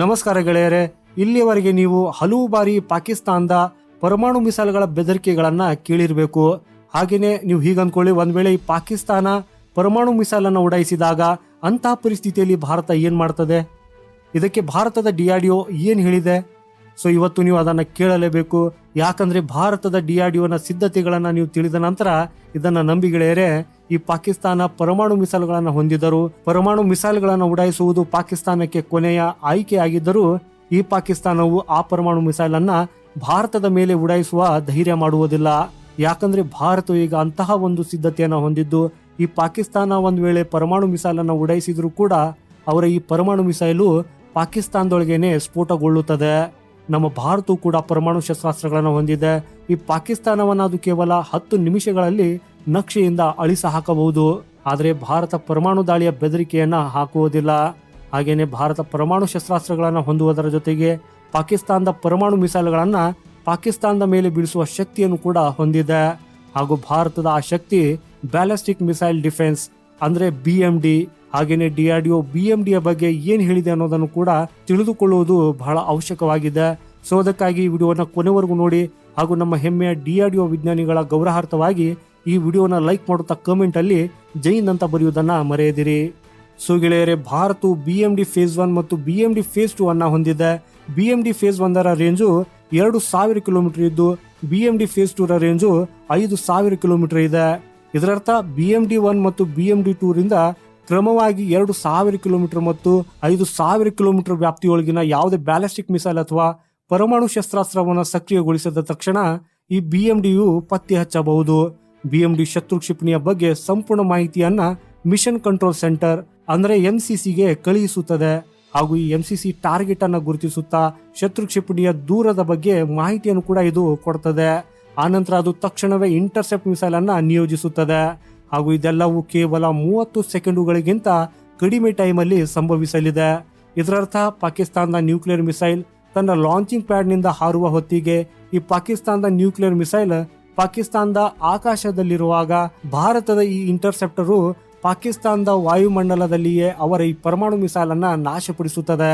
ನಮಸ್ಕಾರ ಗೆಳೆಯರೆ, ಇಲ್ಲಿಯವರೆಗೆ ನೀವು ಹಲವು ಬಾರಿ ಪಾಕಿಸ್ತಾನದ ಪರಮಾಣು ಮಿಸೈಲ್ಗಳ ಬೆದರಿಕೆಗಳನ್ನು ಕೇಳಿರಬೇಕು. ಹಾಗೆಯೇ ನೀವು ಹೀಗೆ ಅಂದ್ಕೊಳ್ಳಿ ಒಂದ್ ವೇಳೆ ಈ ಪಾಕಿಸ್ತಾನ ಪರಮಾಣು ಮಿಸೈಲ್ ಅನ್ನು ಉಡಾಯಿಸಿದಾಗ ಅಂತಹ ಪರಿಸ್ಥಿತಿಯಲ್ಲಿ ಭಾರತ ಏನು ಮಾಡ್ತದೆ? ಇದಕ್ಕೆ ಭಾರತದ ಡಿ ಆರ್ ಡಿ ಒ ಏನು ಹೇಳಿದೆ? ಸೊ ಇವತ್ತು ನೀವು ಅದನ್ನ ಕೇಳಲೇಬೇಕು. ಯಾಕಂದ್ರೆ ಭಾರತದ ಡಿ ಆರ್ ಡಿ ಒನ ಸಿದ್ಧತೆಗಳನ್ನು ನೀವು ತಿಳಿದ ನಂತರ ಇದನ್ನು ನಂಬಿ ಗೆಳೆಯರೆ ಈ ಪಾಕಿಸ್ತಾನ ಪರಮಾಣು ಮಿಸೈಲ್ಗಳನ್ನು ಹೊಂದಿದ್ದರು, ಪರಮಾಣು ಮಿಸೈಲ್ಗಳನ್ನು ಉಡಾಯಿಸುವುದು ಪಾಕಿಸ್ತಾನಕ್ಕೆ ಕೊನೆಯ ಆಯ್ಕೆಯಾಗಿದ್ದರೂ, ಈ ಪಾಕಿಸ್ತಾನವು ಆ ಪರಮಾಣು ಮಿಸೈಲ್ ಅನ್ನ ಭಾರತದ ಮೇಲೆ ಉಡಾಯಿಸುವ ಧೈರ್ಯ ಮಾಡುವುದಿಲ್ಲ. ಯಾಕಂದ್ರೆ ಭಾರತ ಈಗ ಅಂತಹ ಒಂದು ಸಿದ್ಧತೆಯನ್ನು ಹೊಂದಿದ್ದು, ಈ ಪಾಕಿಸ್ತಾನ ಒಂದು ವೇಳೆ ಪರಮಾಣು ಮಿಸೈಲ್ ಅನ್ನು ಉಡಾಯಿಸಿದ್ರು ಕೂಡ, ಅವರ ಈ ಪರಮಾಣು ಮಿಸೈಲು ಪಾಕಿಸ್ತಾನದೊಳಗೇನೆ ಸ್ಫೋಟಗೊಳ್ಳುತ್ತದೆ. ನಮ್ಮ ಭಾರತವು ಕೂಡ ಪರಮಾಣು ಶಸ್ತ್ರಾಸ್ತ್ರಗಳನ್ನು ಹೊಂದಿದೆ. ಈ ಪಾಕಿಸ್ತಾನವನ್ನು ಅದು ಕೇವಲ ಹತ್ತು ನಿಮಿಷಗಳಲ್ಲಿ ನಕ್ಷೆಯಿಂದ ಅಳಿಸ ಹಾಕಬಹುದು. ಆದರೆ ಭಾರತ ಪರಮಾಣು ದಾಳಿಯ ಬೆದರಿಕೆಯನ್ನು ಹಾಕುವುದಿಲ್ಲ. ಹಾಗೆಯೇ ಭಾರತ ಪರಮಾಣು ಶಸ್ತ್ರಾಸ್ತ್ರಗಳನ್ನು ಹೊಂದುವುದರ ಜೊತೆಗೆ ಪಾಕಿಸ್ತಾನದ ಪರಮಾಣು ಮಿಸೈಲ್ಗಳನ್ನು ಪಾಕಿಸ್ತಾನದ ಮೇಲೆ ಬೀಳಿಸುವ ಶಕ್ತಿಯನ್ನು ಕೂಡ ಹೊಂದಿದೆ. ಹಾಗೂ ಭಾರತದ ಆ ಶಕ್ತಿ ಬ್ಯಾಲಿಸ್ಟಿಕ್ ಮಿಸೈಲ್ ಡಿಫೆನ್ಸ್ ಅಂದರೆ ಬಿ ಎಂ ಡಿ ಹಾಗೇನೆ ಒ, ಬಿ ಎಂ ಡಿಯ ಬಗ್ಗೆ ಏನು ಹೇಳಿದೆ ಅನ್ನೋದನ್ನು ಕೂಡ ತಿಳಿದುಕೊಳ್ಳುವುದು ಬಹಳ ಅವಶ್ಯಕವಾಗಿದೆ. ಸೊ, ಅದಕ್ಕಾಗಿ ವಿಡಿಯೋನ ಕೊನೆವರೆಗೂ ನೋಡಿ ಹಾಗೂ ನಮ್ಮ ಹೆಮ್ಮೆಯ ಡಿಆರ್ಡಿಒ ವಿಜ್ಞಾನಿಗಳ ಗೌರವಾರ್ಥವಾಗಿ ಈ ವಿಡಿಯೋನ ಲೈಕ್ ಮಾಡುತ್ತಾ ಕಮೆಂಟ್ ಅಲ್ಲಿ ಜೈನ್ ಅಂತ ಬರೆಯುವುದನ್ನ ಮರೆಯದಿರಿ. ಸೊ ಗೆಳೆಯರೆ ಭಾರತವು B M D phase one ಮತ್ತು B M D phase two ಅನ್ನ ಹೊಂದಿದೆ. ಬಿ ಎಂ ಡಿ ಫೇಸ್ ಒಂದರ ರೇಂಜು ಎರಡು ಸಾವಿರ ಕಿಲೋಮೀಟರ್ ಇದ್ದು ಬಿ ಎಂ ಡಿ ಫೇಸ್ ಟೂರ ರೇಂಜು ಐದು ಸಾವಿರ ಕಿಲೋಮೀಟರ್ ಇದೆ. ಇದರರ್ಥ ಬಿ ಎಂ ಡಿ ಒನ್ ಮತ್ತು ಬಿ ಎಂ ಡಿ ಟೂರಿಂದ ಕ್ರಮವಾಗಿ ಎರಡು ಸಾವಿರ ಕಿಲೋಮೀಟರ್ ಮತ್ತು ಐದು ಸಾವಿರ ಕಿಲೋಮೀಟರ್ ವ್ಯಾಪ್ತಿಯೊಳಗಿನ ಯಾವುದೇ ಬ್ಯಾಲಿಸ್ಟಿಕ್ ಮಿಸೈಲ್ ಅಥವಾ ಪರಮಾಣು ಶಸ್ತ್ರಾಸ್ತ್ರವನ್ನು ಸಕ್ರಿಯಗೊಳಿಸಿದ ತಕ್ಷಣ ಈ ಬಿ ಎಂ ಡಿಯು ಪತ್ತೆ ಹಚ್ಚಬಹುದು. ಬಿ ಎಂ ಡಿ ಶತ್ರು ಕ್ಷಿಪಣಿಯ ಬಗ್ಗೆ ಸಂಪೂರ್ಣ ಮಾಹಿತಿಯನ್ನ ಮಿಷನ್ ಕಂಟ್ರೋಲ್ ಸೆಂಟರ್, ಅಂದ್ರೆ ಎಂಸಿಸಿಗೆ ಕಳುಹಿಸುತ್ತದೆ. ಹಾಗೂ ಈ ಎಂಸಿಸಿ ಟಾರ್ಗೆಟ್ ಅನ್ನ ಗುರುತಿಸುತ್ತಾ ಶತ್ರು ಕ್ಷಿಪಣಿಯ ದೂರದ ಬಗ್ಗೆ ಮಾಹಿತಿಯನ್ನು ಕೂಡ ಇದು ಕೊಡ್ತದೆ. ಆನಂತರ ಅದು ತಕ್ಷಣವೇ ಇಂಟರ್ಸೆಪ್ಟ್ ಮಿಸೈಲ್ ಅನ್ನ ನಿಯೋಜಿಸುತ್ತದೆ. ಹಾಗೂ ಇದೆಲ್ಲವೂ ಕೇವಲ ಮೂವತ್ತು ಸೆಕೆಂಡುಗಳಿಗಿಂತ ಕಡಿಮೆ ಟೈಮಲ್ಲಿ ಸಂಭವಿಸಲಿದೆ. ಇದರರ್ಥ, ಪಾಕಿಸ್ತಾನದ ನ್ಯೂಕ್ಲಿಯರ್ ಮಿಸೈಲ್ ತನ್ನ ಲಾಂಚಿಂಗ್ ಪ್ಯಾಡ್ನಿಂದ ಹಾರುವ ಹೊತ್ತಿಗೆ ಈ ಪಾಕಿಸ್ತಾನದ ನ್ಯೂಕ್ಲಿಯರ್ ಮಿಸೈಲ್ ಪಾಕಿಸ್ತಾನದ ಆಕಾಶದಲ್ಲಿರುವಾಗ ಭಾರತದ ಈ ಇಂಟರ್ಸೆಪ್ಟರು ಪಾಕಿಸ್ತಾನದ ವಾಯುಮಂಡಲದಲ್ಲಿಯೇ ಅವರ ಈ ಪರಮಾಣು ಮಿಸೈಲ್ ಅನ್ನ ನಾಶಪಡಿಸುತ್ತದೆ.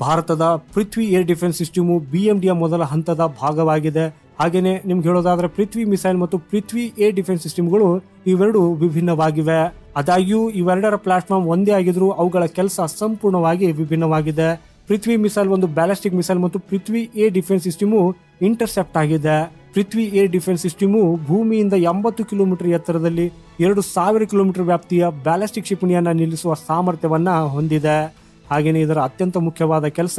ಭಾರತದ ಪೃಥ್ವಿ ಏರ್ ಡಿಫೆನ್ಸ್ ಸಿಸ್ಟಮು ಬಿಎಂಡಿಯ ಮೊದಲ ಹಂತದ ಭಾಗವಾಗಿದೆ. ಹಾಗೆಯೇ ನಿಮ್ಗೆ ಹೇಳೋದಾದ್ರೆ ಪೃಥ್ವಿ ಮಿಸೈಲ್ ಮತ್ತು ಪೃಥ್ವಿ ಏರ್ ಡಿಫೆನ್ಸ್ ಸಿಸ್ಟಮ್ಗಳು ಇವೆರಡು ವಿಭಿನ್ನವಾಗಿವೆ. ಆದಾಗ್ಯೂ ಇವೆರಡರ ಪ್ಲಾಟ್ಫಾರ್ಮ್ ಒಂದೇ ಆಗಿದ್ರೂ ಅವುಗಳ ಕೆಲಸ ಸಂಪೂರ್ಣವಾಗಿ ವಿಭಿನ್ನವಾಗಿದೆ. ಪೃಥ್ವಿ ಮಿಸೈಲ್ ಒಂದು ಬ್ಯಾಲಿಸ್ಟಿಕ್ ಮಿಸೈಲ್ ಮತ್ತು Prithvi air defence system intercept ಆಗಿದೆ. ಪೃಥ್ವಿ ಏರ್ ಡಿಫೆನ್ಸ್ ಸಿಸ್ಟಮು ಭೂಮಿಯಿಂದ ಎಂಬತ್ತು ಕಿಲೋಮೀಟರ್ ಎತ್ತರದಲ್ಲಿ ಎರಡು ಸಾವಿರ ಕಿಲೋಮೀಟರ್ ವ್ಯಾಪ್ತಿಯ ಬ್ಯಾಲಿಸ್ಟಿಕ್ ಕ್ಷಿಪಣಿಯನ್ನು ನಿಲ್ಲಿಸುವ ಸಾಮರ್ಥ್ಯವನ್ನು ಹೊಂದಿದೆ. ಹಾಗೆಯೇ ಇದರ ಅತ್ಯಂತ ಮುಖ್ಯವಾದ ಕೆಲಸ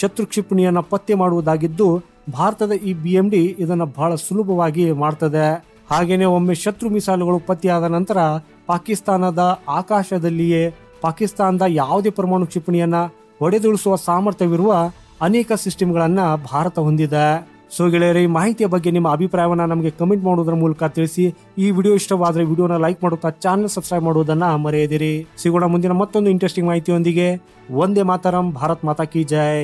ಶತ್ರು ಕ್ಷಿಪಣಿಯನ್ನು ಪತ್ತೆ ಮಾಡುವುದಾಗಿದ್ದು, ಭಾರತದ ಈ ಬಿ ಎಂ ಡಿ ಇದನ್ನು ಬಹಳ ಸುಲಭವಾಗಿ ಮಾಡ್ತದೆ. ಹಾಗೆಯೇ ಒಮ್ಮೆ ಶತ್ರು ಮಿಸೈಲ್ಗಳು ಪತ್ತೆಯಾದ ನಂತರ ಪಾಕಿಸ್ತಾನದ ಆಕಾಶದಲ್ಲಿಯೇ ಪಾಕಿಸ್ತಾನದ ಯಾವುದೇ ಪರಮಾಣು ಕ್ಷಿಪಣಿಯನ್ನು ಹೊಡೆದುಳಿಸುವ ಸಾಮರ್ಥ್ಯವಿರುವ ಅನೇಕ ಸಿಸ್ಟಮ್ಗಳನ್ನು ಭಾರತ ಹೊಂದಿದೆ. ಸೊ ಗೆಳೆಯರೆ, ಈ ಮಾಹಿತಿಯ ಬಗ್ಗೆ ನಿಮ್ಮ ಅಭಿಪ್ರಾಯವನ್ನು ನಮಗೆ ಕಮೆಂಟ್ ಮಾಡೋದ್ರ ಮೂಲಕ ತಿಳಿಸಿ. ಈ ವಿಡಿಯೋ ಇಷ್ಟವಾದರೆ ವಿಡಿಯೋನ ಲೈಕ್ ಮಾಡುತ್ತಾ ಚಾನಲ್ ಸಬ್ಸ್ಕ್ರೈಬ್ ಮಾಡುವುದನ್ನ ಮರೆಯದಿರಿ. ಸಿಗೋಣ ಮುಂದಿನ ಮತ್ತೊಂದು ಇಂಟ್ರೆಸ್ಟಿಂಗ್ ಮಾಹಿತಿಯೊಂದಿಗೆ. ಒಂದೇ ಮಾತರಂ, ಭಾರತ್ ಮಾತಾ ಕಿ ಜೈ.